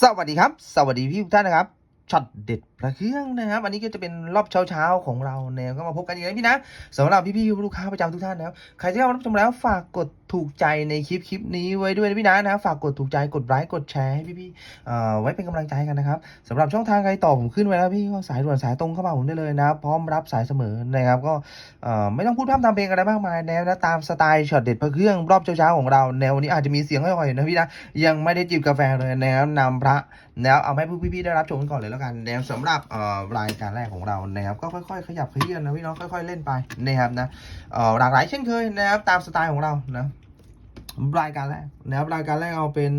สวัสดีครับ สวัสดีพี่ทุกท่านนะครับช็อตเด็ด ระเครื่องนะครับ อันนี้ก็จะเป็นรอบเช้าๆของเราเนี่ยก็มาพบกันอีกแล้วพี่นะสำหรับพี่ๆลูกค้าประจำทุกท่านนะครับใครที่เข้ามารับชมแล้วฝากกดถูกใจในคลิปคลิปนี้ไว้ด้วยนะพี่นะนะครับฝากกดถูกใจกดไลค์กดแชร์ให้พี่ๆเอ่อไว้เป็นกำลังใจกันนะครับสำหรับช่องทางใครต่อผมขึ้นไว้แล้วพี่ก็สายด่วนสายตรงเข้ามาผมได้เลยนะพร้อมรับสายเสมอนะครับก็ไม่ต้องพูดพร่ำทำเพลงอะไรมากมายแนวนะตามสไตล์ช็อตเด็ดพระเครื่องรอบเช้าๆของเราแนววันนี้อาจจะมีเสียงอ่อยๆนะพี่นะยังไม่ได้จิบกาแฟเลยแนวนำพระแนวเอาให้พี่ๆได้รับชมกันก่อนเลยแล้วกันแนวสำหรับาพรายการแรกของเรานะครับก็ค่อยๆ ขยับขยื่นนะพี่น้องค่อย ๆเล่นไปนะครับนะหลากหลายเช่นเคยนะครับตามสไตล์ของเรานะรายการแรกนะครับรายการแรกเอาเป็น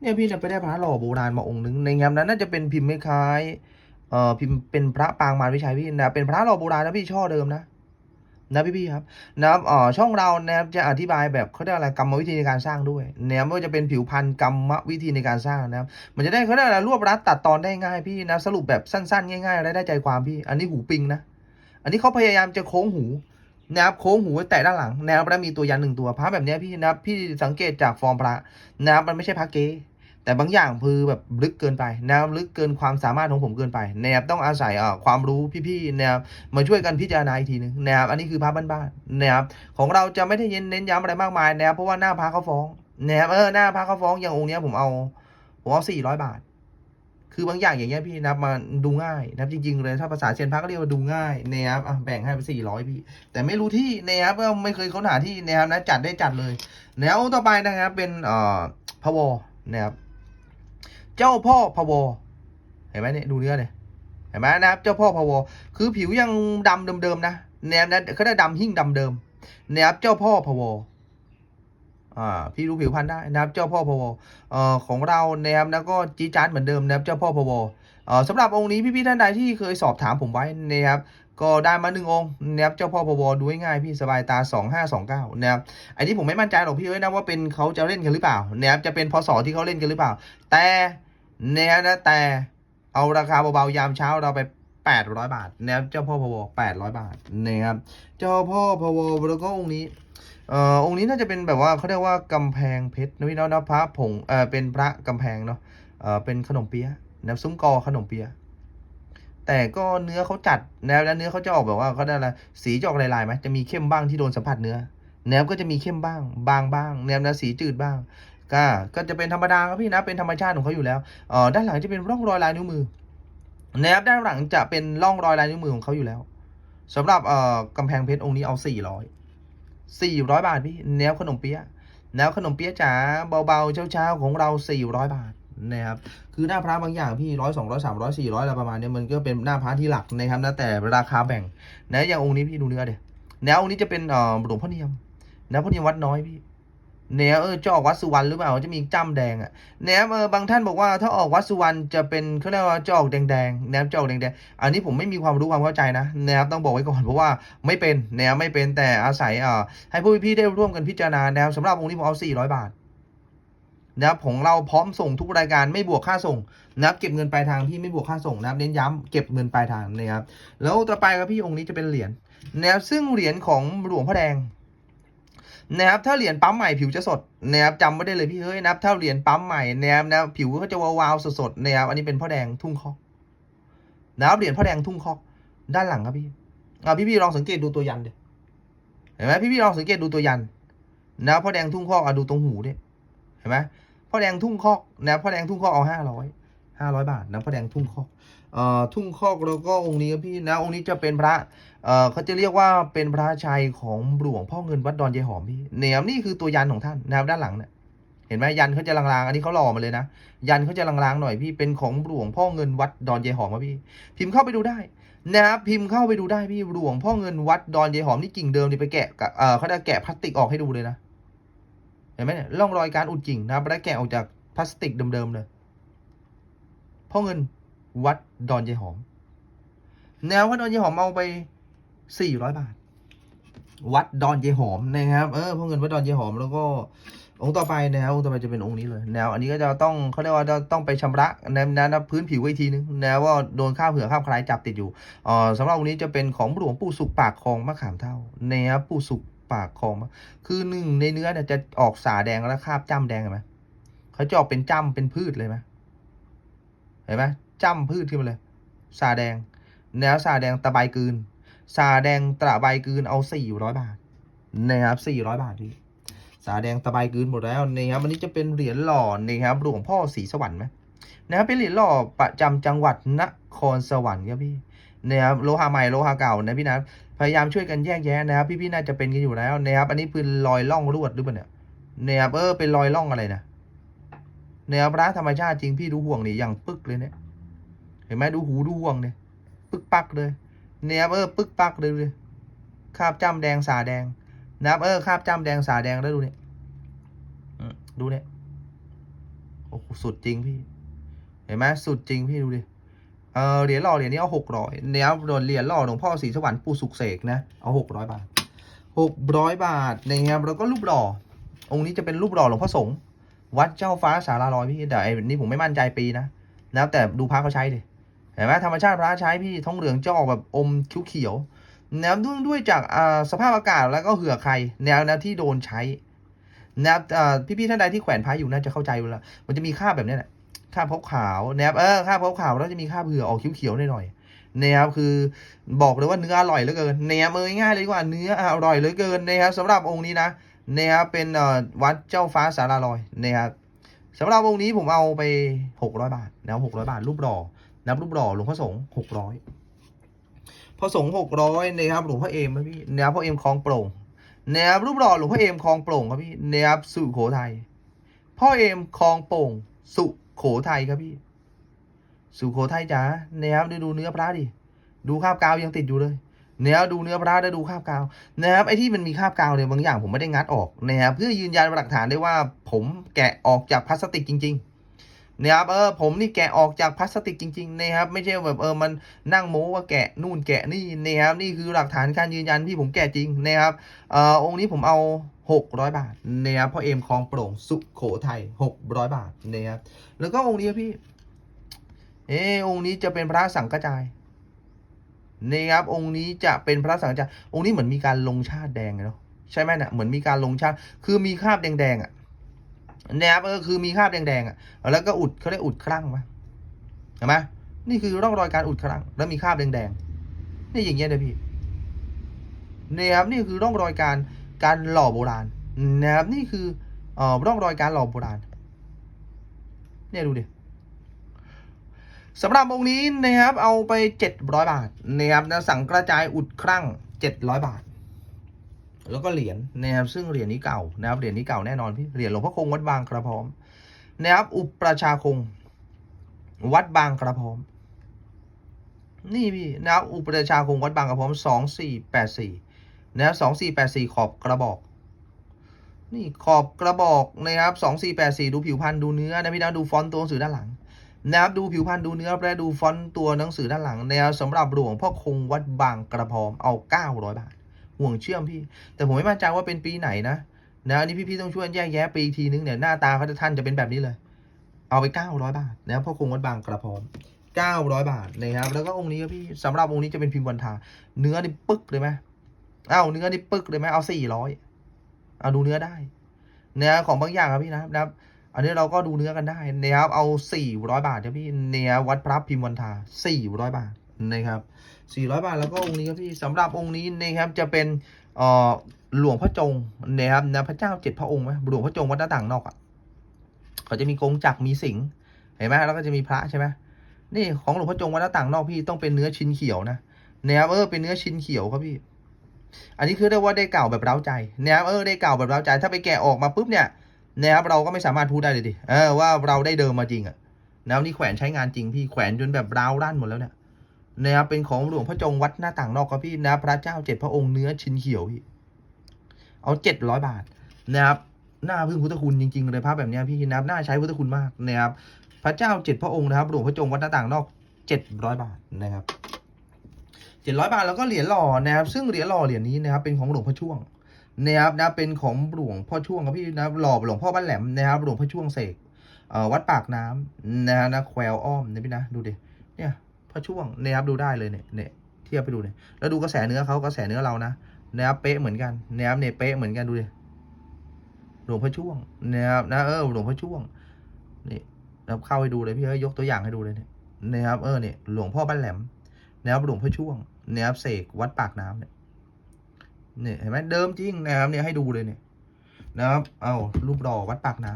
เนี่ยพี่จะไปได้พระหล่อโบราณมาองค์นึงในงานนั้นน่าจะเป็นพิมพ์คล้ายเอ่อพิมพ์เป็นพระปางมารวิชัยพี่นะเป็นพระหล่อโบราณนะพี่ช่อเดิมนะ นะพี่ๆครับนะครับอ่อช่องเรานะครับจะอธิบายแบบเขาเรียกอะไรกรรมวิธีในการสร้างด้วยนะครับไม่ว่าจะเป็นผิวพันธุ์กรรมวิธีในการสร้างนะครับมันจะได้เขาเรียกอะไรรวบรัดตัดตอนได้ง่ายพี่นะสรุปแบบสั้นๆ ง่ายๆและได้ใจความพี่ อันนี้หูปิงนะ อันนี้เขาพยายามจะโค้งหูนะครับโค้งหูไว้แตะด้านหลังนะครับแล้วมีตัวยันหนึ่งตัวพระแบบนี้พี่นะครับพี่สังเกตจากฟอร์มพระนะครับมันไม่ใช่พระเก แต่บางอย่างคือแบบลึกเกินไปนะครับลึกเกินความสามารถของผมเกินไปนะครับต้องอาศัยอ่อความรู้พี่ๆนะครับมาช่วยกันพิจารณาอีกทีหนึงนะครับอันนี้คือพระบ้านๆนะครับของเราจะไม่ได้เน้นเน้นย้ำอะไรมากมายนะครับเพราะว่าหน้าพระเขาฟ้องนะครับเออหน้าพระเขาฟ้องอย่างองค์เนี้ยผมเอาผมเอาสี่ร้อยบาท คือบางอย่างอย่างเงี้ยพี่นะครับมาดูง่ายนะครับจริงๆเลยถ้าภาษาเซียนพระก็เรียกว่าดูง่ายนะครับอะแบ่งให้ไปสี่ร้อยพี่ แต่ไม่รู้ที่นะครับก็ไม่เคยค้นหาที่นะครับนะจัดได้จัดเลย แล้วต่อไปนะครับเป็นเอ่อพะวอนะครับ เจ้าพ่อพะวอเห็นไหมเนี่ยดูเนื้อเนี่ยเห็นไหมนะครับเจ้าพ่อพะวอคือผิวยังดำเดิมๆนะแนวนะเขาได้ดำหิ่งดำเดิมนะครับเจ้าพ่อพะวออ่าพี่รู้ผิวพันธุ์ได้นะครับเจ้าพ่อพะวอเอ่อของเรานะครับแล้วก็จีจานเหมือนเดิมนะครับเจ้าพ่อพะวอเอ่อสำหรับองค์นี้พี่ๆท่านใดที่เคยสอบถามผมไว้นะครับ ก็ได้มาหนึ่งองค์นะครับเจ้าพ่อพะวอดูง่ายพี่สบายตาสองห้าสองเก้านะครับไอันนี้ผมไม่มั่นใจหรอกพี่เอ้ยนะว่าเป็นเขาจะเล่นกันหรือเปล่านะครับจะเป็นพศที่เขาเล่นกันหรือเปล่า แต่เนี่ยนะแต่เอาราคาเบาๆยามเช้าเราไป 800 บาทนะครับเจ้าพ่อพว800 บาทนะครับเจ้าพ่อพวแล้วก็องค์นี้เอ่อองค์นี้น่าจะเป็นแบบว่าเขาเรียกว่ากำแพงเพชรนะพี่น้องนะพระผงเอ่อเป็นพระกำแพงเนาะเอ่อเป็นขนมเปี๊ยะนะซุ้มกอขนมเปี๊ยะ แต่ก็เนื้อเขาจัดนะแล้วเนื้อเขาจะออกแบบว่าเขาได้อะไรสีจะออกลายๆไหมจะมีเข้มบ้างที่โดนสัมผัสเนื้อแนวก็จะมีเข้มบ้าง บางบ้างแนวนะสีจืดบ้าง ก็ก็จะเป็นธรรมดาครับพี่นะเป็นธรรมชาติของเขาอยู่แล้วเออด้านหลังจะเป็นร่องรอยลายนิ้วมือแนะครับด้านหลังจะเป็นร่องรอยลายนิ้วมือของเขาอยู่แล้วสำหรับเอ่อกำแพงเพชรองค์นี้เอาสี่ร้อยสี่ร้อยบาทพี่แนวขนมเปี๊ยะแนวขนมเปี๊ยะจ๋าเบาๆเช้าๆของเราสี่ร้อยบาท นะครับคือหน้าพระบางอย่างพี่ร้อยสองร้อยสามร้อยสี่ร้อยอะไรประมาณเนี้ยมันก็เป็นหน้าพระที่หลักนะครับนะแต่ราคาแบ่งนะอย่างองค์นี้พี่ดูเนื้อเดี๋ยวแนวองค์นี้จะเป็นเอ่อหลวงพ่อเนียมแนวพ่อเนียมวัดน้อยพี่แนวเออจะออกวัดสุวรรณหรือเปล่าจะมีจ้ำแดงอะแนวเออบางท่านบอกว่าถ้าออกวัดสุวรรณจะเป็นเขาเรียกว่าจะออกแดงๆแนวจะออกแดงๆอันนี้ผมไม่มีความรู้ความเข้าใจนะแนวต้องบอกไว้ก่อนเพราะว่าไม่เป็นแนวไม่เป็นแต่อาศัยเอ่อให้ผู้พี่ๆได้ร่วมกันพิจารณาแนวสำหรับองค์นี้ผมเอา400 บาท นะครับของเราพร้อมส่งทุกรายการไม่บวกค่าส่งนะครับเก็บเงินปลายทางพี่ไม่บวกค่าส่งนะครับเน้นย้ำเก็บเงินปลายทางนะครับแล้วต่อไปครับพี่องค์นี้จะเป็นเหรียญแนวซึ่งเหรียญของหลวงพ่อแดงนะครับถ้าเหรียญปั๊มใหม่ผิวจะสดนะครับจำไม่ได้เลยพี่เฮ้ยนะครับถ้าเหรียญปั๊มใหม่นะครับนะผิวก็จะวาวๆสดๆนะครับอันนี้เป็นพ่อแดงทุ่งคอกนะครับเหรียญพ่อแดงทุ่งคอกด้านหลังครับพี่อ่าพี่ๆลองสังเกตดูตัวยันเดี๋ยเห็นไหมพี่ๆลองสังเกตดูตัวยันนะครับพ่อแดงทุ่งคอกอะดูตรงหูเนี่ยเห็นไหม พ่อแดงทุ่งคอกนะครับพ่อแดงทุ่งคอกเอาห้าร้อยห้าร้อยบาทนะพ่อแดงทุ่งคอกเอ่อทุ่งคอกแล้วก็องค์นี้พี่นะองค์นี้จะเป็นพระเอ่อเขาจะเรียกว่าเป็นพระชัยของหลวงพ่อเงินวัดดอนยายหอมพี่เนี่ยนี่คือตัวยันของท่านนะครับด้านหลังเนี่ยเห็นไหมยันเขาจะลางๆ อันนี้เขาหล่อมาเลยนะ ยันเขาจะลางๆหน่อยพี่เป็นของหลวงพ่อเงินวัดดอนยายหอมครับพี่ พิมพ์เข้าไปดูได้นะครับพิมพ์เข้าไปดูได้พี่หลวงพ่อเงินวัดดอนยายหอมนี่กิ่งเดิมนี่ไปแกะเอ่อเขาจะแกะพลาสติกออกให้ดูเลยนะ ห็นไหมเนี่ยร่องรอยการอุดกิ่งนะครับแล้วแกะออกจากพลาสติกเดิมๆเลยพ่อเงินวัดดอนยายหอม แนววัดดอนยายหอมเอาไปสี่ร้อยบาท วัดดอนเยหอมนะครับ เออพวกเงินวัดดอนเยหอมแล้วก็องค์ต่อไปนะครับองค์ต่อไปจะเป็นองค์นี้เลย แนวอันนี้ก็จะต้องเขาเรียกว่าจะต้องไปชำระแนวนะพื้นผิวไว้อีทีนึงแนวว่าโดนข้าวเผือข้าวคลายจับติดอยู่อ่อสำหรับองค์นี้จะเป็นของหลวงปู่สุกปากคลองมะขามเท่าแนะครับปู่สุก ปากคลองมะคือหนึ่งในเนื้อเนี่ยจะออกสาแดงแล้วคาบจ้ำแดงเห็นไหมเขาจะออกเป็นจ้ำเป็นพืชเลยไหมเห็นไหมจ้ำพืชขึ้นมาเลยซาแดงแนวซาแดงตะไบกืนซาแดงตะไบกืนเอาสี่ร้อยบาทนะครับสี่ร้อยบาทพี่ซาแดงตะไบกืนหมดแล้วนะครับอันนี้จะเป็นเหรียญหล่อนะครับหลวงพ่อศรีสวรรค์ไหมนะครับเป็นเหรียญหล่อประจำจังหวัดนครสวรรค์ครับพี่ นะครับโลหะใหม่โลหะเก่านะพี่นะพยายามช่วยกันแยกแยะนะครับ พี่ๆน่าจะเป็นกันอยู่แล้วนะครับอันนี้เป็นรอยล่องรวดหรือเปล่าเนี่ยนะครับเออเป็นรอยล่องอะไรนะแนวพระธรรมชาติจริงพี่ดูห่วงนี่อย่างปึกเลยเนี่ยเห็นไหมดูหูดูห่วงเนี่ยปึกปักเลยแนวเออปึกปักเลยเลยคาบจ้ำแดงสาแดงนะครับเออคาบจ้ำแดงสาแดงแล้วดูเนี่ยอืมดูเนี่ยโอ้โหสุดจริงพี่ เห็นไหมสุดจริงพี่ดูดิ เออเหรียญหล่อเหรียญนี้เอาหกร้อยแนวโดนเหรียญหล่อหลวงพ่อศรีสวรรค์ปู่สุกเสกนะ เอาหกร้อยบาทหกร้อยบาทนะครับแล้วก็รูปหล่อ องค์นี้จะเป็นรูปหล่อหลวงพ่อสงฆ์วัดเจ้าฟ้าสาราลอยพี่แต่ไอ้นี่ผมไม่มั่นใจปีนะแล้วแต่ดูพระเขาใช้ดิเห็นไหมธรรมชาติพระใช้พี่ท้องเหลืองจะออกแบบอมเขียวๆแนวด้วยด้วยจากสภาพอากาศแล้วก็เหือใครแนวแนวที่โดนใช้แนวพี่ๆท่านใดที่แขวนพระอยู่น่าจะเข้าใจอยู่แล้วมันจะมีคราแบบนี้แหละ คราพบขาวๆแนวเออคราบขาวแล้วจะมีคราเหือออกเขียวๆหน่อยๆนวคือบอกเลยว่าเนื้ออร่อยเหลือเกินแนวเอยง่ายเลยดีกว่าเนื้ออร่อยเหลือเกินนะครับสำหรับองค์นี้นะนะครับเป็นเอ่อวัดเจ้าฟ้าสาราลอยนะครับสำหรับองค์นี้ผมเอาไปหกร้อยบาทนะหกร้อยบาทรูปหล่อนะครับรูปหล่อหลวงพ่อสงฆ์หกร้อยพระสงฆ์หกร้อยนะครับหลวงพ่อเอมครับพี่นะครับพ่อเอมคลองโปร่งนะครับรูปหล่อหลวงพ่อเอมคลองโปร่งครับพี่นะครับสุโขทัยพ่อเอมคลองโปร่งสุ โขทัยครับพี่ สุโขทัยจ๋านะครับดูดูเนื้อพระดิ ดูคราบกาวยังติดอยู่เลยเนี่ยดูเนื้อพระได้ดูคราบกาวนะครับไอ้ที่มันมีคราบกาวเนี่ยบางอย่างผมไม่ได้งัดออกนะครับเพื่อยืนยันหลักฐานได้ว่าผมแกะออกจากพลาสติกจริง ๆ นะครับเออผมนี่แกะออกจากพลาสติกจริงๆนะครับไม่ใช่แบบเออมันนั่งโม้ว่าแกะนู่นแกะนี่นะครับนี่คือหลักฐานการยืนยันที่ผมแกะจริงนะครับเอ่อองค์นี้ผมเอา 600 บาทนะครับเพราะเอมคลองโปร่งสุโขทัย600 บาทนะครับแล้วก็องค์นี้พี่เออองค์นี้จะเป็นพระสังกระจายนี่ครับองค์นี้จะเป็นพระสังฆจารองค์นี้เหมือนมีการลงชาติแดงเนาะใช่ไหมเนี่ยเหมือนมีการลงชาติคือมีคราบแดงๆอะ นะครับเออคือมีคราบแดงๆอะแล้วก็อุดเขาเรียกอุดครั่งมาเห็นไหมนี่คือร่องรอยการอุดครั่ง แล้วมีคราบแดงๆนี่อย่างเงี้ยเลยพี่นี่ครับนี่คือร่องรอยการการหล่อโบราณนะครับนี่คือเอ่อร่องรอยการหล่อโบราณ เนี่ยดูดิสำหรับองค์นี้นะครับเอาไป 700 บาทนะครับนะสั่งกระจายอุดครั่ง 700 บาท แล้วก็เหรียญนะครับซึ่งเหรียญนี้เก่านะครับเหรียญนี้เก่าแน่นอนพี่เหรียญหลวงพ่อคงวัดบางกระพร้อมนะครับอุปราชาคง วัดบางกระพร้อม นี่พี่นะครับอุปราชาคงวัดบางกระพร้อม2484นะครับ2484ขอบกระบอก นี่ขอบกระบอกนะครับ2484ดูผิวพรรณดูเนื้อนะพี่นะดูฟอนต์ตัวหนังสือด้านหลังนะครับดูผิวพรรณดูเนื้อและดูฟอนต์ตัวหนังสือด้านหลังนะครับสำหรับหลวงพ่อคงวัดบางกระพร้อมเอา 900 บาท ห่วงเชื่อมพี่ แต่ผมไม่มั่นใจว่าเป็นปีไหนนะนะอันนี้พี่ๆต้องช่วยแยกแยะปีอีกทีนึงเนี่ยหน้าตาเขาจะท่านจะเป็นแบบนี้เลย เอาไป 900 บาทนะครับพ่อคงวัดบางกระพร้อม900 บาทนะครับ แล้วก็องค์นี้ครับพี่สำหรับองค์นี้จะเป็นพิมพ์วันทา เนื้อนี่ปึ๊กเลยไหมเอาเนื้อนี่ปึ๊กเลยไหมเอา 400 เอาดูเนื้อได้เนื้อของบางอย่างครับพี่นะครับ อันนี้เราก็ดูเนื้อกันได้นะครับเอา 400 บาทครับพี่เนี่ยวัดพระพิมพ์วันทา 400 บาท นะครับ400 บาทแล้วก็องค์นี้ครับพี่สำหรับองค์นี้นะครับจะเป็นเอ่อหลวงพ่อจงนะครับนะพระเจ้าเจ็ดพระองค์ไหมหลวงพ่อจงวัดหน้าต่างนอกอะเขาจะมีกงจักรมีสิงเห็นไหมแล้วก็จะมีพระใช่ไหมนี่ของหลวงพ่อจงวัดหน้าต่างนอกพี่ต้องเป็นเนื้อชิ้นเขียวนะนะครับเออเป็นเนื้อชิ้นเขียวครับพี่ อันนี้คือเรียกว่าได้เก่าแบบเร้าใจนะครับเออได้เก่าแบบเร้าใจ ถ้าไปแกะออกมาปุ๊บเนี่ยนะครับเราก็ไม่สามารถพูดได้เลยดิเออว่าเราได้เดิมมาจริงอะแล้วนี่แขวนใช้งานจริงพี่แขวนจนแบบร้าวรั่นหมดแล้วเนี่ย นะครับเป็นของหลวงพ่อจงวัดหน้าต่างนอกครับพี่นะพระเจ้าเจ็ดพระองค์เนื้อชิ้นเขียวพี่เอาเจ็ดร้อยบาทนะครับหน้าพึ่งพุทธคุณจริงๆเลยพระแบบนี้พี่นะครับน่าใช้พุทธคุณมากนะครับ พระเจ้าเจ็ดพระองค์นะครับหลวงพ่อจงวัดหน้าต่างนอกเจ็ดร้อยบาทนะครับเจ็ดร้อยบาทแล้วก็เหรียญหล่อนะครับ ซึ่งเหรียญหล่อเหรียญนี้นะครับเป็นของหลวงพ่อช่วงนะครับนะเป็นของหลวงพ่อช่วงครับพี่นะหล่อหลวงพ่อบ้านแหลมนะครับหลวงพ่อช่วงเสกวัดปากน้ำนะฮะนะแควอ้อมนะพี่นะดูดิเนี่ย พ่อช่วงนะครับดูได้เลยเนี่ยเนี่ยเทียบไปดูเนี่ยแล้วดูกระแสเนื้อเขากระแสเนื้อเรานะนะครับเป๊ะเหมือนกันนะครับเนี่ยเป๊ะเหมือนกันดูดิหลวงพ่อช่วงนะครับนะเออหลวงพ่อช่วงนี่เราเข้าให้ดูเลยพี่เอ้ยยกตัวอย่างให้ดูเลยเนี่ยนะครับเออเนี่ยหลวงพ่อบ้านแหลมนะครับหลวงพ่อช่วงนะครับเสกวัดปากน้ำเนี่ยเนี่ยเห็นไหมเดิมจริงนะครับเนี่ยให้ดูเลยเนี่ยนะครับ เอารูปหล่อวัดปากน้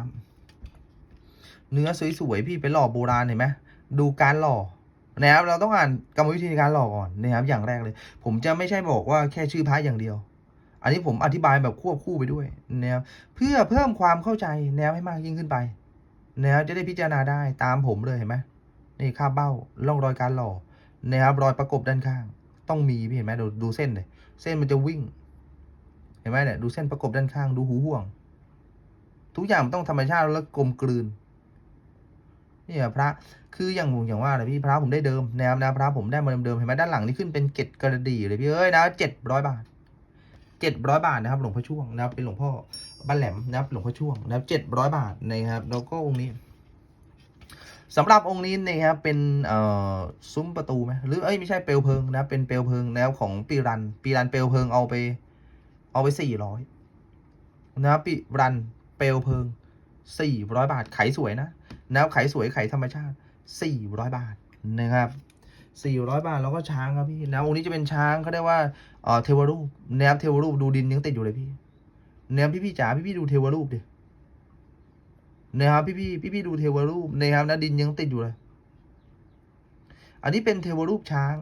ำเนื้อสวยๆพี่เป็นหล่อโบราณเห็นไหมดูการหล่อ นะครับเราต้องอ่านกรรมวิธีในการหล่อก่อนนะครับอย่างแรกเลย ผมจะไม่ใช่บอกว่าแค่ชื่อพระอย่างเดียว อันนี้ผมอธิบายแบบควบคู่ไปด้วยนะครับเพื่อเพิ่มความเข้าใจแนวให้มากยิ่งขึ้นไปนะครับจะได้พิจารณาได้ตามผมเลยเห็นไหมนี่ค่าเบ้าร่องรอยการหล่อนะครับรอยประกบด้านข้าง ต้องมีพี่เห็นไหมดูดูเส้นเลยเส้นมันจะวิ่ง เห็นไหมเนี่ยดูเส้นประกบด้านข้างดูหูห่วง ทุกอย่างมันต้องธรรมชาติแล้วกลมกลืนนี่พระ คืออย่างผมอย่างว่าเลยพี่พระผมได้เดิมแนวนะพระผมได้มาเดิมๆเห็นไหมด้านหลังนี่ขึ้นเป็นเกล็ดกระดี่เลยพี่เอ้ยนะเจ็ดร้อยบาทเจ็ดร้อยบาทนะครับหลวงพ่อช่วงนะครับเป็นหลวงพ่อบ้านแหลมนะครับหลวงพ่อช่วงนะครับเจ็ดร้อยบาทนะครับแล้วก็องค์นี้สำหรับองค์นี้นะครับเป็นเอ่อซุ้มประตูไหมหรือเอ้ยไม่ใช่เปลวเพลิงนะเป็นเปลวเพลิงแนวของปีรัน ปีรันเปลวเพลิงเอาไป เอาไปสี่ร้อยนะครับปีรันเปลวเพลิงสี่ร้อยบาทไขสวยนะนะครับไขสวยไขธรรมชาติ สี่ร้อยบาทนะครับสี่ร้อยบาทแล้วก็ช้างครับพี่นะองค์นี้จะเป็นช้างเขาเรียกว่าเออเทวรูปนะครับเทวรูปดูดินยังติดอยู่เลยพี่นะครับพี่พี่จ๋าพี่พี่ดูเทวรูปดินะครับพี่พี่พี่พี่ดูเทวรูปนะครับนะดินยังติดอยู่เลย อันนี้เป็นเทวรูปช้าง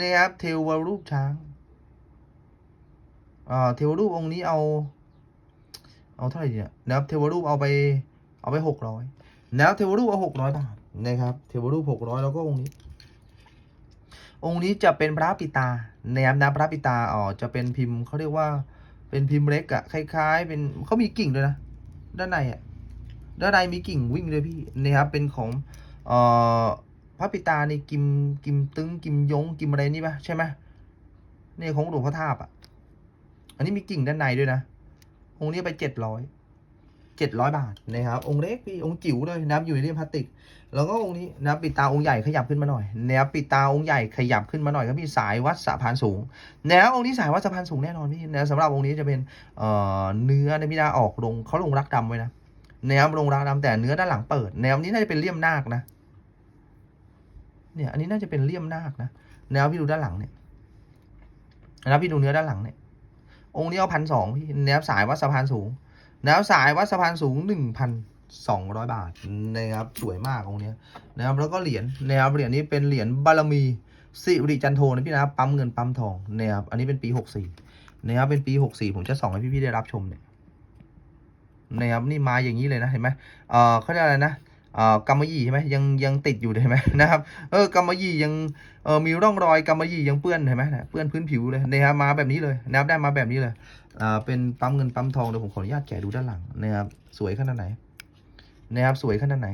นะครับเทวรูปช้างอ่าเทวรูปองค์นี้เอา เอาเท่าไหร่เนี่ยนะครับเทวรูปเอาไป เอาไปหกร้อยนะครับเทวรูปเอาหกร้อยบาท นะครับ เทวรูปหกร้อยแล้วก็องค์นี้ องค์นี้จะเป็นพระปิตานะครับนะพระปิตาอ๋อจะเป็นพิมพ์เขาเรียกว่าเป็นพิมพ์เล็กอะคล้าย ๆ เป็นเขามีกิ่งด้วยนะด้านในอะด้านในมีกิ่งวิ่งเลยพี่นะครับเป็นของเอ่อพระปิตาในกิมกิมตึงกิมยงกิมอะไรนี่ปะใช่ไหมนี่ของหลวงพ่อทาบอะอันนี้มีกิ่งด้านในด้วยนะองค์นี้ไปเจ็ดร้อย เจ็ดร้อยบาทนะครับองค์เล็กพี่องค์จิ๋วเลยนะครับอยู่ในเรื่องพลาสติก แล้วก็องค์นี้นะปิดตาองค์ใหญ่ขยับขึ้นมาหน่อยนะครับปิดตาองค์ใหญ่ขยับขึ้นมาหน่อยครับพี่สายวัดสะพานสูงนะครับองค์นี้สายวัดสะพานสูงแน่นอนพี่นะสำหรับองค์นี้จะเป็นเอ่อเนื้อในพิดาออกลงเขาลงรักดำไว้นะนะครับลงรักดำแต่เนื้อด้านหลังเปิดแนวนี้น่าจะเป็นเลี่ยมนาคนะเนี่ยอันนี้น่าจะเป็นเลี่ยมนาคนะแนวพี่ดูด้านหลังเนี่ยนะครับพี่ดูเนื้อด้านหลังเนี่ยองค์นี้เอาพันสองพี่แนวสายวัดสะพานสูง แนวสายวัดสะพานสูงหนึ่งพันสองร้อยบาทนะครับสวยมากองเนี้ยนะครับแล้วก็เหรียญนะครับเหรียญนี้เป็นเหรียญบารมีสิริจันโทนะพี่นะปั๊มเงินปั๊มทองนะครับอันนี้เป็นปีหกสี่นะครับเป็นปีหกสี่ผมจะส่องให้พี่ๆได้รับชมเนี่ยนะครับนี่มาอย่างนี้เลยนะเห็นไหมเออเขาเรียกอะไรนะ กำมะหยี่ใช่ไหมยังยังติดอยู่เลยเห็นไหมนะครับเออกำมะหยี่ยังเออมีร่องรอยกำมะหยี่ยังเปื้อนเห็นไหมเปื้อนพื้นผิวเลยนะครับมาแบบนี้เลยนะครับได้มาแบบนี้เลยอ่าเป็นปั๊มเงินปั๊มทองเดี๋ยวผมขออนุญาตแกะดูด้านหลังนะครับสวยขนาดไหนนะครับสวยขนาดไหน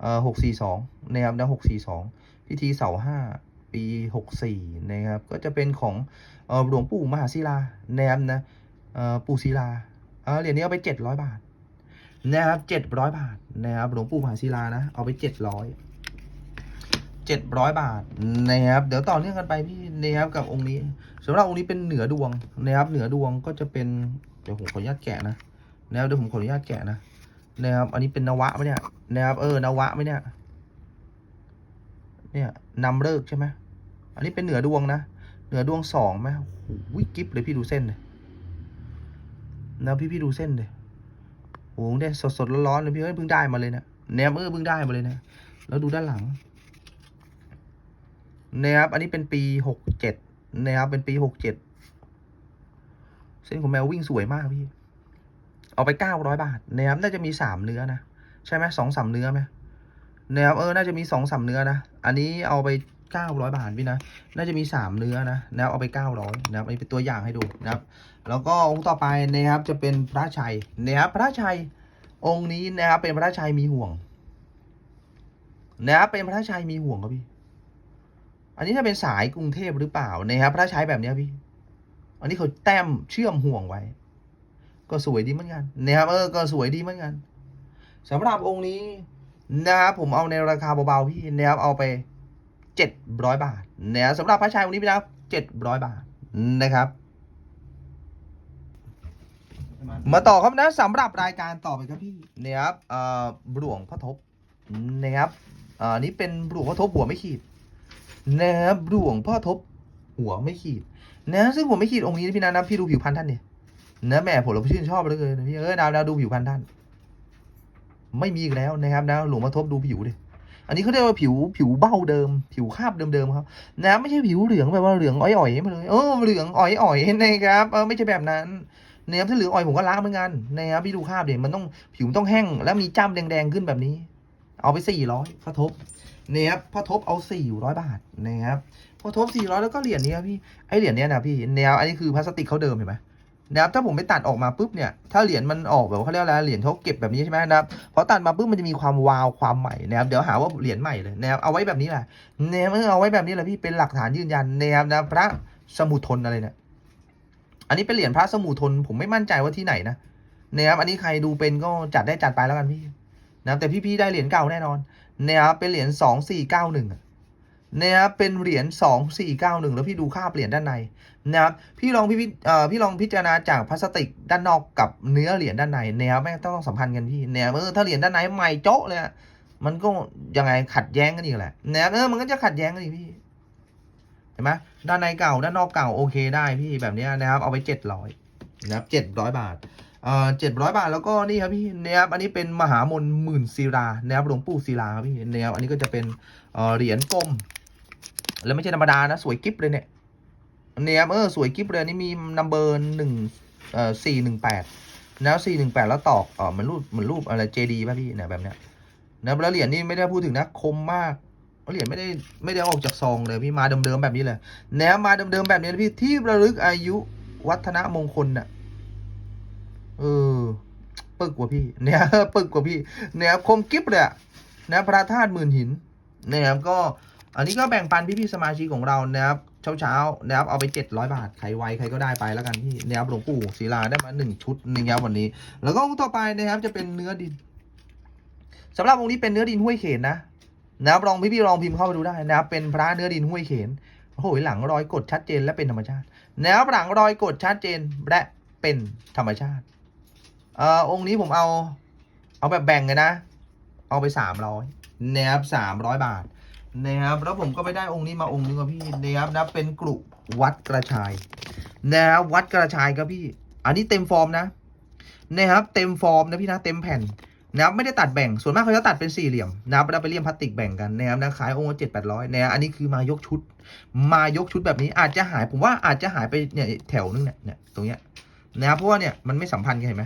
เอ่อหกสี่สองนะครับนะหกสี่สองพิธีเสาห้าปีหกสี่นะครับก็จะเป็นของเอ่อหลวงปู่มหาศิลานะครับนะเอ่อปู่ศิลาเออเหรียญนี้เอาไปเจ็ดร้อยบาท นะครับเจ็ดร้อยบาทนะครับหลวงปู่มหาศิลานะ เอาไปเจ็ดร้อยเจ็ดร้อยบาทนะครับเดี๋ยวต่อเนื่องกันไปพี่นะครับกับองค์นี้สำหรับองค์นี้เป็นเหนือดวงนะครับเหนือดวงก็จะเป็นเดี๋ยวผมขออนุญาตแกะนะนะครับเดี๋ยวผมขออนุญาตแกะนะนะครับอันนี้เป็นนวะไหมเนี่ยนะครับเออนวะไหมเนี่ยเนี่ยนำเลิกใช่ไหมอันนี้เป็นเหนือดวงนะเหนือดวงสองไหมโอ้โหกิฟเลยพี่ดูเส้นเลยนะพี่พี่ดูเส้นเลย โอ้โหเนี่ยสดสดๆร้อนๆเลยพี่เอ้ยเพิ่งได้มาเลยนะแนมเออเพิ่งได้มาเลยนะ แล้วดูด้านหลังนะครับอันนี้เป็นปีหกเจ็ดนะครับเป็นปีหกเจ็ดเส้นของแมววิ่งสวยมากพี่ เอาไปเก้าร้อยบาทนะครับน่าจะมีสามเนื้อนะ ใช่ไหมสองสามเนื้อไหมนะครับเออน่าจะมีสองสามเนื้อนะ อันนี้เอาไป เก้าร้อยบาทพี่นะ น่าจะมีสามเนื้อนะนะครับเอาไปเก้าร้อยนะครับอันนี้เป็นตัวอย่างให้ดูนะครับ แล้วก็องค์ต่อไปนะครับจะเป็นพระชัยนะครับพระชัยองค์นี้นะครับเป็นพระชัยมีห่วงนะครับเป็นพระชัยมีห่วงครับพี่ อันนี้ถ้าเป็นสายกรุงเทพหรือเปล่านะครับถ้าใช้แบบนี้พี่ อันนี้เขาแต้มเชื่อมห่วงไว้ ก็สวยดีเหมือนกันนะครับเออก็สวยดีเหมือนกันสำหรับองค์นี้นะครับผมเอาในราคาเบาๆพี่นะครับเอาไป เจ็ดร้อยบาทนะครับสำหรับพระชายองค์นี้พี่นะครับเจ็ดร้อยบาทนะครับมาต่อครับนะสำหรับรายการต่อไปครับพี่นะครับเอ่อหลวงพ่อทบนะครับอ่าอันนี้เป็นหลวงพ่อทบหัวไม่ขีดนะครับหลวงพ่อทบหัวไม่ขีดนะซึ่งผมไม่ขีดองค์นี้นะพี่นะนะพี่ดูผิวพรรณท่านเนี่ยนะแม่ผมเราชื่นชอบเหลยนะพี่เออดาวดาวดูผิวพรรณท่าน ไม่มีอีกแล้วนะครับนะหลวงพ่อทบดูผิวดิ อันนี้เขาเรียกว่าผิวผิวเบ้าเดิม ผิวคาบเดิมๆครับนะไม่ใช่ผิวเหลืองแบบว่าเหลืองอ่อยๆมาเลยเออเหลืองอ่อยๆนะครับเออไม่ใช่แบบนั้นนะครับถ้าเหลืองอ่อยผมก็ล้างเหมือนกันนะครับพี่ดูคราบเดี๋ยมันต้องผิวมันต้องแห้งแล้วมีจ้ำแดงๆขึ้นแบบนี้ เอาไปสี่ร้อยพอทบนะครับพอทบเอาสี่ร้อยบาทนะครับพอทบสี่ร้อยแล้วก็เหรียญนี้ครับพี่ไอเหรียญเนี้ยนะพี่แนวอันนี้คือพลาสติกเขาเดิมเห็นไหม นะครับถ้าผมไปตัดออกมาปุ๊บเนี่ยถ้าเหรียญมันออกแบบเขาเรียกอะไรเหรียญเขาเก็บแบบนี้ใช่ไหมนะครับพอตัดมาปุ๊บมันจะมีความวาวความใหม่นะครับเดี๋ยวหาว่าเหรียญใหม่เลยนะครับเอาไว้แบบนี้แหละนะครับเอาไว้แบบนี้แหละพี่เป็นหลักฐานยืนยันนะครับนะพระสมุทนอะไรเนี่ยอันนี้เป็นเหรียญพระสมุทรผมไม่มั่นใจว่าที่ไหนนะนะครับอันนี้ใครดูเป็นก็จัดได้จัดไปแล้วกันพี่นะแต่พี่ๆได้เหรียญเก่าแน่นอนนะครับเป็นเหรียญสองสี่เก้าหนึ่ง นะครับเป็นเหรียญสองสี่เก้าหนึ่งแล้วพี่ดูค่าเหรียญด้านในนะครับพี่ลองพี่เอ่อพี่ลองพิจารณาจากพลาสติกด้านนอกกับเนื้อเหรียญด้านในนะครับแม่งต้องสัมพันธ์กันพี่นะครับเออถ้าเหรียญด้านในใหม่โจ๊ะเลยอะมันก็ยังไงขัดแย้งกันอีกแหละนะครับเออมันก็จะขัดแย้งกันอีกพี่เห็นไหมด้านในเก่าด้านนอกเก่าโอเคได้พี่แบบนี้นะครับเอาไปเจ็ดร้อยนะครับเจ็ดร้อยบาทเออเจ็ดร้อยบาทแล้วก็นี่ครับพี่นะครับอันนี้เป็นมหามนหมื่นศิลานะครับหลวงปู่ศิลาครับพี่นะครับอันนี้ก็จะเป็นเหรียญกลม แล้วไม่ใช่ธรรมดานะ สวยกิ๊บเลยเนี่ยนะครับเออสวยกิ๊บเลยนี่มีนัมเบอร์หนึ่งเอ่อสี่หนึ่งแปดแล้วสี่หนึ่งแปดแล้วตอกเออเหมือนรูปเหมือนรูปอะไรเจดีป่ะพี่เนี่ยแบบเนี้ยนะแล้วเหรียญนี่ไม่ได้พูดถึงนะคมมากเหรียญไม่ได้ไม่ได้ออกจากซองเลยพี่มาเดิมๆแบบนี้เลยแนวมาเดิมๆแบบนี้พี่ที่ระลึกอายุวัฒนมงคลน่ะเออปึกกว่าพี่เนี่ยปึกกว่าพี่เนี่ยคมกิฟเลยนะพระธาตุหมื่นหินนะครับก็ อันนี้ก็แบ่งปันพี่ๆสมาชิกของเรานะครับเช้าๆนะครับเอาไปเจ็ดร้อยบาทใครไวใครก็ได้ไปแล้วกันพี่นะครับหลวงปู่ศิลาได้มาหนึ่งชุดนะครับวันนี้ แล้วก็องค์ต่อไปนะครับจะเป็นเนื้อดินสำหรับองค์นี้เป็นเนื้อดินห้วยเขนนะนะครับลองพี่พี่ๆลองพิมพ์เข้าไปดูได้นะครับเป็นพระเนื้อดินห้วยเขนโอ้โหหลังรอยกดชัดเจนและเป็นธรรมชาตินะครับหลังรอยกดชัดเจนและเป็นธรรมชาติเอ่อองค์นี้ผมเอาเอาแบบแบ่งเลยนะ เอาไปสามร้อยนะครับสามร้อยบาท นะครับแล้วผมก็ไปได้องค์นี้มาองค์นึงครับพี่นะครับนะเป็นกลุวัดกระชายนะครับวัดกระชายครับพี่ อันนี้เต็มฟอร์มนะนะครับเต็มฟอร์มนะพี่นะเต็มแผ่นนะครับไม่ได้ตัดแบ่งส่วนมากเขาจะตัดเป็นสี่เหลี่ยมนะครับแล้วไปเลี่ยมพลาสติกแบ่งกันนะครับนะขายองค์ละเจ็ดแปดร้อยนะอันนี้คือมายกชุด มายกชุดแบบนี้อาจจะหายผมว่าอาจจะหายไปเนี่ยแถวนึงเนี่ยเนี่ยตรงเนี้ยนะครับเพราะว่าเนี่ยมันไม่สัมพันธ์กันเห็นไหม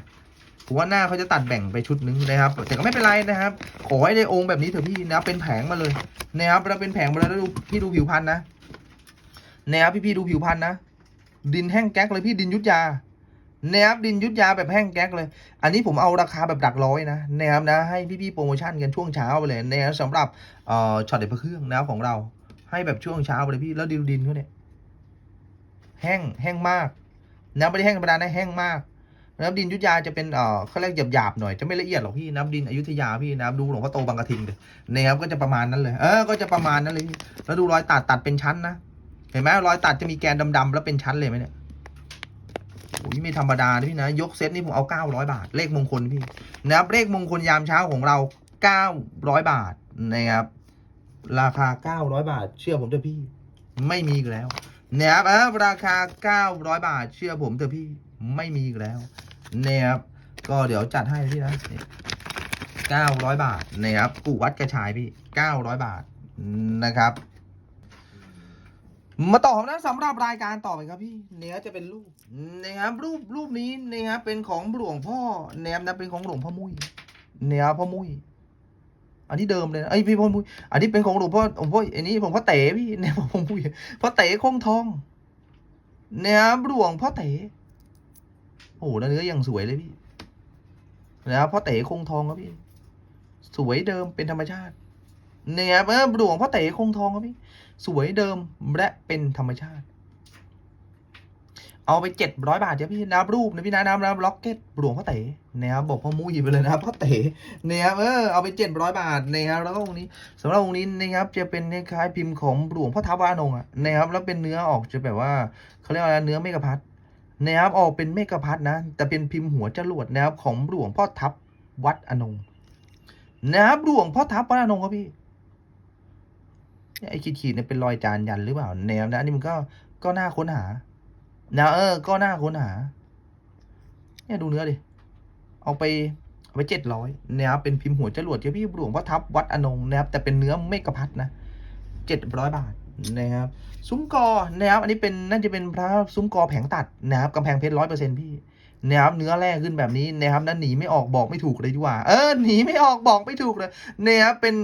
ผมว่าหน้าเขาจะตัดแบ่งไปชุดนึงนะครับ แต่ก็ไม่เป็นไรนะครับ ขอให้ได้องค์แบบนี้เถอะพี่นะเป็นแผงมาเลยนะครับเราเป็นแผงมาเลยแล้วดูพี่ดูผิวพันธุ์นะนะครับพี่พี่ดูผิวพันธุ์นะดินแห้งแก๊กเลยพี่ดินยุทธยานะครับดินยุทธยาแบบแห้งแก๊กเลย อันนี้ผมเอาราคาแบบดักร้อยนะนะครับนะให้พี่ๆโปรโมชั่นกันช่วงเช้าไปเลยนะครับสำหรับเอ่อช็อตเด็ดพระเครื่องนะครับของเรา ให้แบบช่วงเช้าไปเลยพี่แล้วดินดินเขาเนี่ยแห้งแห้งมากนะไม่ได้แห้งธรรมดานะแห้งมาก นะครับดินยุทธยาจะเป็นเอ่อเขาเรียกหยาบๆหน่อยจะไม่ละเอียดหรอกพี่น้ำดินอยุธยาพี่นะครับดูหลวงพ่อโตบางกระทิงเลยนะครับก็จะประมาณนั้นเลยเออก็จะประมาณนั้นเลยแล้วดูรอยตัดตัดเป็นชั้นนะเห็นไหมรอยตัดจะมีแกนดำๆแล้วเป็นชั้นเลยไหมเนี่ยโอ้ยไม่ธรรมดาพี่นะ ยกเซตนี่ผมเอา900บาท เลขมงคลพี่นะครับเลขมงคลยามเช้าของเรา900บาทนะครับราคา900บาท เชื่อผมเถอะพี่ ไม่มีอีกแล้วนะครับเออราคา900บาท เชื่อผมเถอะพี่ ไม่มีอีกแล้วนะครับก็เดี๋ยวจัดให้พี่นะนี่900บาทนะครับกูวัดกระชายพี่900บาทนะครับ มาต่อนะสำหรับรายการต่อไปครับพี่เนื้อจะเป็นรูปนะครับรูปรูปนี้นะครับเป็นของหลวงพ่อแนมนะเป็นของหลวงพ่อมุ้ยเนื้อพ่อมุ้ยอันนี้เดิมเลยไอพี่พ่อมุ้ยอันนี้เป็นของหลวงพ่อหลวงพ่ออันนี้ผมพ่อเต๋พี่เนี่ยพ่อมุ้ยพ่อเต๋คงทองเนื้อหลวงพ่อเต๋ โอ้โหแล้วเนื้อยังสวยเลยพี่นะครับพ่อเต๋คงทองครับพี่ สวยเดิมเป็นธรรมชาติเนี่ยเออหลวงพ่อเต๋คงทองครับพี่ สวยเดิมและเป็นธรรมชาติ เอาไปเจ็ดร้อยบาทจ้ะพี่นับรูปนะพี่นะนับนับล็อกเก็ตหลวงพ่อเต๋นะครับบอกพ่อมุ้ยไปเลยนะครับพ่อเต๋นะครับเออเอาไปเจ็ดร้อยบาทนะครับแล้วก็องค์นี้สำหรับองค์นี้นะครับจะเป็นคล้ายๆพิมพ์ของหลวงพ่อท้าววานงอะนะครับแล้วเป็นเนื้อออกจะแบบว่าเขาเรียกว่าอะไรเนื้อเมกะพัด นะครับออกเป็นเมกะพัดนะ แต่เป็นพิมพ์หัวจรวดนะครับของหลวงพ่อทับวัดอนงนะครับหลวงพ่อทับวัดอนงครับพี่ไอ้ขีดๆเนี่ยเป็นรอยจานยันหรือเปล่าแนวนะอันนี้มันก็ก็น่าค้นหานะเออ ก็น่าค้นหา เนี่ยดูเนื้อดิ เอาไปเอาไปเจ็ดร้อยนะครับเป็นพิมพ์หัวจรวดที่พี่หลวงพ่อทับวัดอนงนะครับแต่เป็นเนื้อเมกะพัดนะเจ็ดร้อยบาท นะครับ ซุ้มกอนะครับ อันนี้เป็นน่าจะเป็นพระซุ้มกอแผงตัดนะครับกำแพงเพชรร้อยเปอร์เซ็นต์พี่นะครับเนื้อแรกขึ้นแบบนี้นะครับนั้นหนีไม่ออกบอกไม่ถูกเลยดีกว่า เออหนีไม่ออกบอกไม่ถูกเลยนะครับเป็น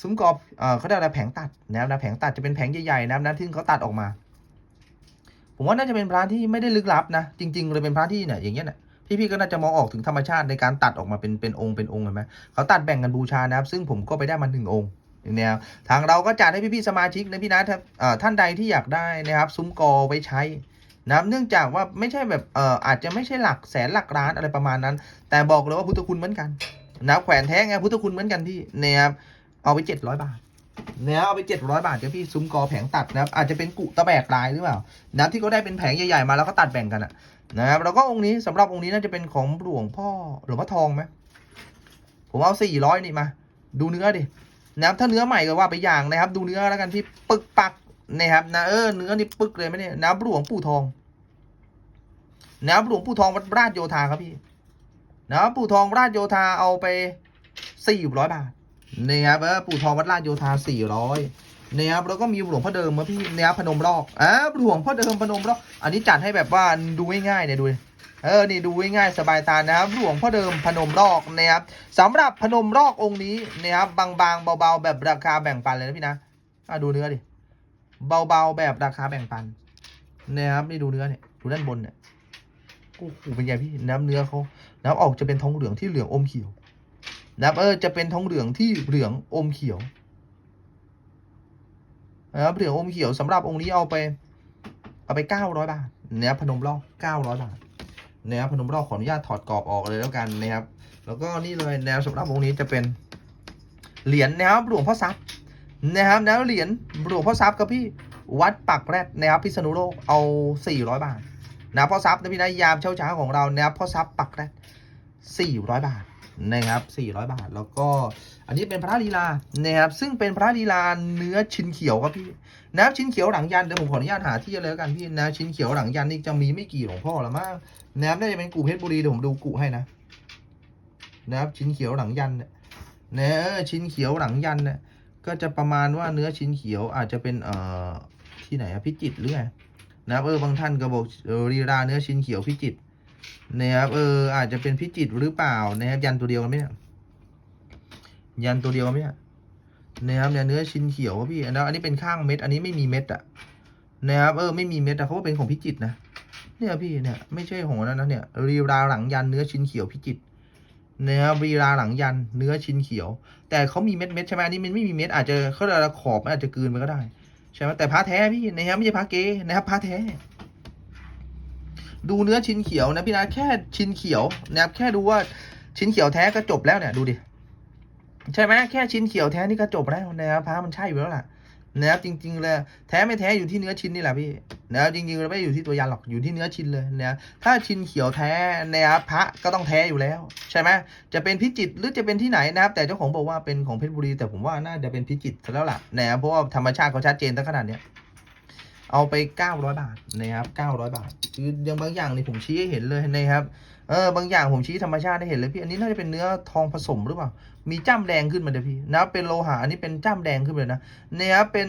ซุ้มกอเออเขาเรียกอะไรแผงตัดนะครับนะแผงตัดจะเป็นแผงใหญ่ๆนะครับนะที่เขาตัดออกมา ผมว่าน่าจะเป็นพระที่ไม่ได้ลึกลับนะจริง ๆ เลยเป็นพระที่เนี่ยอย่างเงี้ยเนี่ยพี่ๆก็น่าจะมองออกถึงธรรมชาติในการตัดออกมาเป็นเป็นองค์เป็นองค์เห็นไหมเขาตัดแบ่งกันบูชานะครับ ซึ่งผมก็ไปได้มาหนึ่งองค์ นี่ยทางเราก็จัดให้พี่ๆสมาชิกนะพี่นะถ้าท่านใดที่อยากได้นะครับ ซุ้มกอไว้ใช้นะเนื่องจากว่าไม่ใช่แบบเอ่ออาจจะไม่ใช่หลักแสนหลักล้านอะไรประมาณนั้น แต่บอกเลยว่าพุทธคุณเหมือนกันนะแขวนแท้ไงพุทธคุณเหมือนกันพี่เนี่ยครับเอาไปเจ็ดร้อยบาทเนี่ยเอาไปเจ็ดร้อยบาทครับพี่ซุ้มกอแผงตัดนะครับอาจจะเป็นกุตะแบกลายหรือเปล่านะที่เขาได้เป็นแผงใหญ่ๆมาแล้วก็ตัดแบ่งกันอะนะครับแล้วก็องค์นี้สำหรับองค์นี้น่าจะเป็นของหลวงพ่อหลวงพ่อทองไหมผมเอาสี่ร้อยนี่มา ดูเนื้อดิ นะครับถ้าเนื้อใหม่ก็ว่าไปอย่างนะครับ ดูเนื้อแล้วกันที่ปึกปักนะครับนะเออเนื้อนี่ปึกเลยไหมเนี่ยน้ำหลวงปู่ทองน้ำหลวงปู่ทองวัดราชโยธาครับพี่น้ำปู่ทองราชโยธาเอาไปสี่ร้อยบาทนี่ครับเออปู่ทองวัดราชโยธาสี่ร้อยนี่ครับแล้วก็มีหลวงพ่อเดิมมาพี่เนี่ยพนมรอกอ่าหลวงพ่อเดิมพนมรอก อันนี้จัดให้แบบว่าดูง่ายๆเนี่ยดูดิ เออนี่ดูง่ายๆสบายตานะครับหลวงพ่อเดิมพนมรอกนะครับสำหรับพนมรอกองค์นี้นะครับบางๆเบาๆแบบราคาแบ่งปันเลยนะพี่นะอะดูเนื้อดิเบาๆแบบราคาแบ่งปันนะครับนี่ดูเนื้อเนี่ยดูด้านบนเนี่ยโอ้โหเป็นไงพี่น้ำเนื้อเขาน้ำออกจะเป็นทองเหลืองที่เหลืองอมเขียวนะครับเออจะเป็นทองเหลืองที่เหลืองอมเขียวนะครับเหลืองอมเขียวสำหรับองค์นี้เอาไป เอาไปเก้าร้อยบาทนะครับพนมรอกเก้าร้อยบาท นะครับพนมรอกขออนุญาตถอดกรอบออกเลยแล้วกันนะครับ แล้วก็นี่เลยแนวสำหรับวงนี้จะเป็นเหรียญนะครับหลวงพ่อทรัพย์นะครับแล้วเหรียญหลวงพ่อทรัพย์ครับพี่วัดปักแรดนะครับพิษณุโลกเอา 400 บาทนะพ่อทรัพย์นะพี่นะยามเช้าเช้าๆของเรานะครับพ่อทรัพย์ปักแรด400 บาท นะครับสี่ร้อยบาท แล้วก็อันนี้เป็นพระลีลานะครับซึ่งเป็นพระลีลาเนื้อชิ้นเขียวครับพี่น้ำชิ้นเขียวหลังยันเดี๋ยวผมขออนุญาตหาที่เลยแล้วกันพี่นะชิ้นเขียวหลังยันนี่จะมีไม่กี่หลวงพ่อละมั้งน้ำน่าจะเป็นกูเพชรบุรีเดี๋ยวผมดูกูให้นะนะครับชิ้นเขียวหลังยันเนี่ยเนื้อชิ้นเขียวหลังยันเนี่ยก็จะประมาณว่าเนื้อชิ้นเขียวอาจจะเป็นเอ่อที่ไหนอะพิจิตรหรือไงนะครับเออบางท่านก็บอกเออรีราเนื้อชิ้นเขียวพิจิตร นะครับเอออาจจะเป็นพิจิตรหรือเปล่านะครับยันตัวเดียวกันไหมเนี่ยยันตัวเดียวกันไหมเนี่ยนะครับเนี่ยเนื้อชิ้นเขียวพี่แล้วอันนี้เป็นข้างเม็ด อันนี้ไม่มีเม็ดอะนะครับเออไม่มีเม็ดอะเขาเป็นของพิจิตรนะเนี่ยพี่เนี่ยไม่ใช่ของนั้นนะเนี่ยรีราหลังยันเนื้อชิ้นเขียวพิจิตรนะครับรีราหลังยันเนื้อชิ้นเขียว แต่เขามีเม็ดเม็ดใช่ไหมอันนี้มันไม่มีเม็ดอาจจะเขาเรียกอะขอบมันอาจจะกืนไปก็ได้ใช่ไหมแต่พระแท้พี่นะครับไม่ใช่พระเกนะครับพระแท้ ดูเนื้อชิ้นเขียวนะพี่นะแค่ชิ้นเขียวนะครับแค่ดูว่าชิ้นเขียวแท้ก็จบแล้วเนี่ยดูดิใช่ไหมแค่ชิ้นเขียวแท้นี่ก็จบแล้วนะครับพระมันใช่อยู่แล้วล่ะนะครับจริง ๆ เลยแท้ไม่แท้อยู่ที่เนื้อชิ้นนี่แหละพี่นะครับจริงๆเราไม่อยู่ที่ตัวยันหรอกอยู่ที่เนื้อชิ้นเลยนะถ้าชิ้นเขียวแท้นะครับพระก็ต้องแท้อยู่แล้ว ใช่ไหมจะเป็นพิจิตหรือจะเป็นที่ไหนนะครับ แต่เจ้าของบอกว่าเป็นของเพชรบุรีแต่ผมว่าน่าจะเป็นพิจิตซะแล้วล่ะนะครับเพราะว่าธรรมชาติเขาชัดเจนตั้งขนาดเนี้ย เอาไป 900 บาทนะครับ900 บาทคือยังบางอย่างนี่ผมชี้ให้เห็นเลยนะครับเออบางอย่างผมชี้ธรรมชาติให้เห็นเลยพี่อันนี้น่าจะเป็นเนื้อทองผสมหรือเปล่า มีจ้ำแดงขึ้นมาเดียวพี่นะเป็นโลหะอันนี้เป็นจ้ำแดงขึ้นเลยนะเนะครับเป็น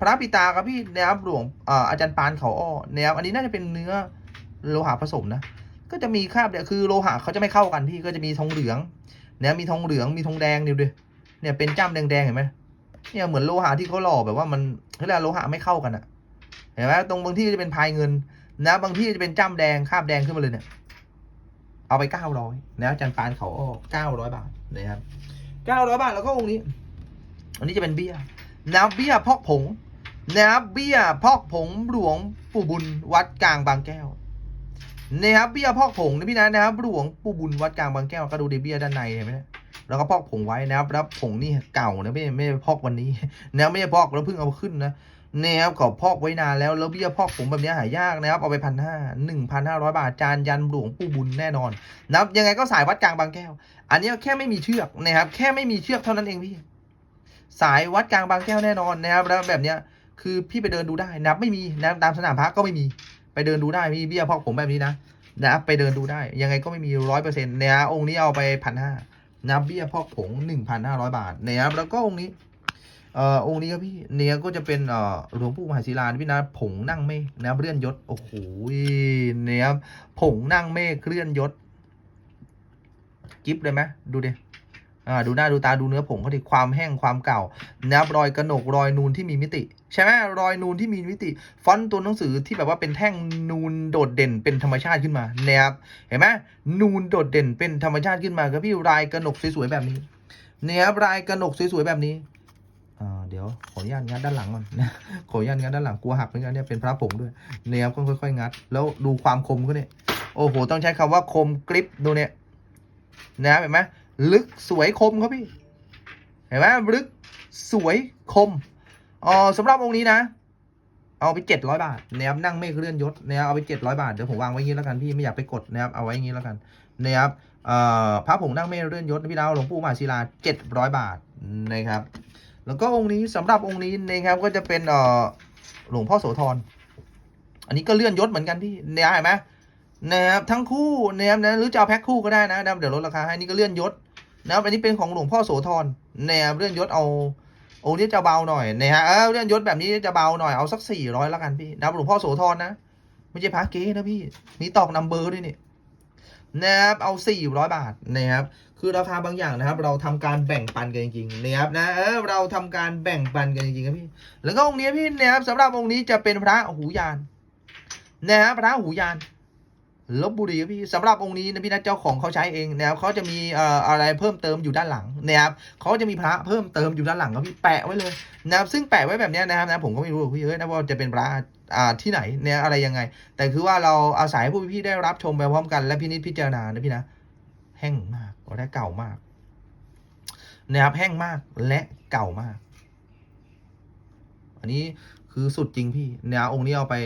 พระปิตาครับพี่นะครับหลวงอาจารย์ปานเขาอ้อนะครับอันนี้น่าจะเป็นเนื้อโลหะผสมนะก็จะมีคราบเนี่ยคือโลหะเขาจะไม่เข้ากันพี่ก็จะมีทองเหลืองเนี่ยมีทองเหลืองมีทองแดงเดียวดิเนี่ยเป็นจ้ำแดงๆเห็นไหมเนี่ยเหมือนโลหะที่เขาหล่อแบบว่ามันเรียกว่าโลหะไม่เข้ากันอะ เห็นไหมตรงบางที่จะเป็นพายเงิน นะ บางที่จะเป็นจ้ำแดงคาบแดงขึ้นมาเลยเนี่ย เอาไปเก้าร้อยนะอาจันปานเขาเก้าร้อยบาทนะครับเก้าร้อยบาทแล้วก็องค์นี้ อันนี้จะเป็นเบี้ยน้ำเบี้ยพอกผงน้ำเบี้ยพอกผงหลวงปู่บุญวัดกลางบางแก้วนะครับเบี้ยพอกผงนะพี่นะนะครับหลวงปู่บุญวัดกลางบางแก้วก็ดูดิเบี้ยด้านในเห็นไหมแล้วก็พอกผงไว้นะครับแล้วผงนี่เก่านะไม่ไม่พอกวันนี้นะไม่ได้พอกแล้วเพิ่งเอาขึ้นนะ นะครับขอพอกไว้นานแล้วแล้วเบี้ยพอกผมแบบนี้หายากนะครับเอาไปพันห้าหนึ่งพันห้าร้อยบาทจานยันหลวงปู่บุญแน่นอนนะครับยังไงก็สายวัดกลางบางแก้ว อันนี้แค่ไม่มีเชือกนะครับ แค่ไม่มีเชือกเท่านั้นเองพี่สายวัดกลางบางแก้วแน่นอนนะครับแล้วแบบเนี้ยคือพี่ไปเดินดูได้นับไม่มีนับตามสนามพระก็ไม่มีไปเดินดูได้พี่เบี้ยพอกผมแบบนี้นะนะไปเดินดูได้ ยังไงก็ไม่มีร้อยเปอร์เซ็นต์นะองค์นี้เอาไปพันห้านะเบี้ยพอกผงหนึ่งพันห้าร้อยบาทนะครับแล้วก็องค์นี้ เอ่อองค์นี้ครับพี่เนี่ยก็จะเป็นเอ่อหลวงปู่มหาศิลาพี่นะผงนั่งเมฆนะครับเลื่อนยศโอ้โหเนี่ยครับผงนั่งเมฆเคลื่อนยศจิ๊บเลยไหมดูดิอ่าดูหน้าดูตาดูเนื้อผงเขาดิความแห้งความเก่านะครับรอยกระหนกรอยนูนที่มีมิติ ใช่ไหมรอยนูนที่มีมิติ ฟอนต์ตัวหนังสือที่แบบว่าเป็นแท่งนูนโดดเด่นเป็นธรรมชาติขึ้นมานะครับเห็นไหมนูนโดดเด่นเป็นธรรมชาติขึ้นมาครับพี่รายกระหนกสวยๆแบบนี้เนี่ยครับรายกระหนกสวยๆแบบนี้ เดี๋ยวขออนุญาตงัดด้านหลังก่อนนะขออนุญาตงัดด้านหลังกลัวหักเหมือนกันเนี่ยเป็นพระผงด้วยเนี่ยครับก็ค่อยๆงัด แล้วดูความคมก็เนี่ยโอ้โหต้องใช้คำว่าคมกริบดูเนี่ยนะเห็นไหมลึกสวยคมครับพี่เห็นไหมลึกสวยคมอ๋อสำหรับองค์นี้นะ เอาไปเจ็ดร้อยบาทนะครับนั่งไม่เคลื่อนยศนะครับเอาไปเจ็ดร้อยบาทเดี๋ยวผมวางไว้ย่างนี้แล้วกันพี่ไม่อยากไปกดนะครับเอาไว้อย่างนี้แล้วกันนะครับเอ่อพระผงนั่งไม่เลื่อนยศพี่ดาวหลวงปู่มหาศิลาเจ็ดร้อยบาทนะครับ แล้วก็องค์นี้สำหรับองค์นี้นะครับก็จะเป็นเอ่อหลวงพ่อโสธรอันนี้ก็เลื่อนยศเหมือนกันพี่เนี่ยเห็นไหมนะครับทั้งคู่นะครับนะหรือจะเอาแพ็คคู่ก็ได้นะครับเดี๋ยวลดราคาให้นี่ก็เลื่อนยศนะครับอันนี้เป็นของหลวงพ่อโสธรนะครับเลื่อนยศเอาองค์นี้จะเบาหน่อยนะฮะเออเลื่อนยศแบบนี้จะเบาหน่อยเอาสักสี่ร้อยแล้วกันพี่นะครับหลวงพ่อโสธรนะไม่ใช่พระเก๊นะพี่มีตอกนัมเบอร์ด้วยนี่นะครับเอาสี่ร้อยบาทนะครับ คือราคาบางอย่างนะครับ เราทำการแบ่งปันกันจริงๆนะครับนะเออเราทำการแบ่งปันกันจริงๆครับพี่ แล้วก็องค์นี้พี่นะครับสำหรับองค์นี้จะเป็นพระหูยานนะครับพระหูยานลบบุรีครับพี่สำหรับองค์นี้นะพี่นะเจ้าของเขาใช้เองนะครับเขาจะมีเอ่ออะไรเพิ่มเติมอยู่ด้านหลังนะครับเขาจะมีพระเพิ่มเติมอยู่ด้านหลังครับพี่แปะไว้เลยนะครับซึ่งแปะไว้แบบนี้นะครับนะผมก็ไม่รู้พี่เอ้ยนะว่าจะเป็นพระอ่าที่ไหนเนี่ยอะไรยังไง แต่คือว่าเราอาศัยให้ผู้พี่ได้รับชมไปพร้อมกันและพินิจพิจารณานะพี่นะ ห้งมากและเก่ามากนะครับแห้งมากและเก่ามาก อันนี้คือสุดจริงพี่นะครับองค์นี้เอาไป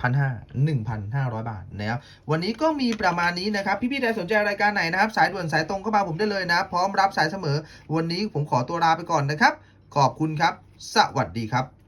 พันห้าหนึ่งพันห้าร้อยบาทนะครับวันนี้ก็มีประมาณนี้นะครับ พี่ๆใดสนใจรายการไหนนะครับ สายด่วนสายตรงเข้ามาผมได้เลยนะ พร้อมรับสายเสมอ วันนี้ผมขอตัวลาไปก่อนนะครับ ขอบคุณครับ สวัสดีครับ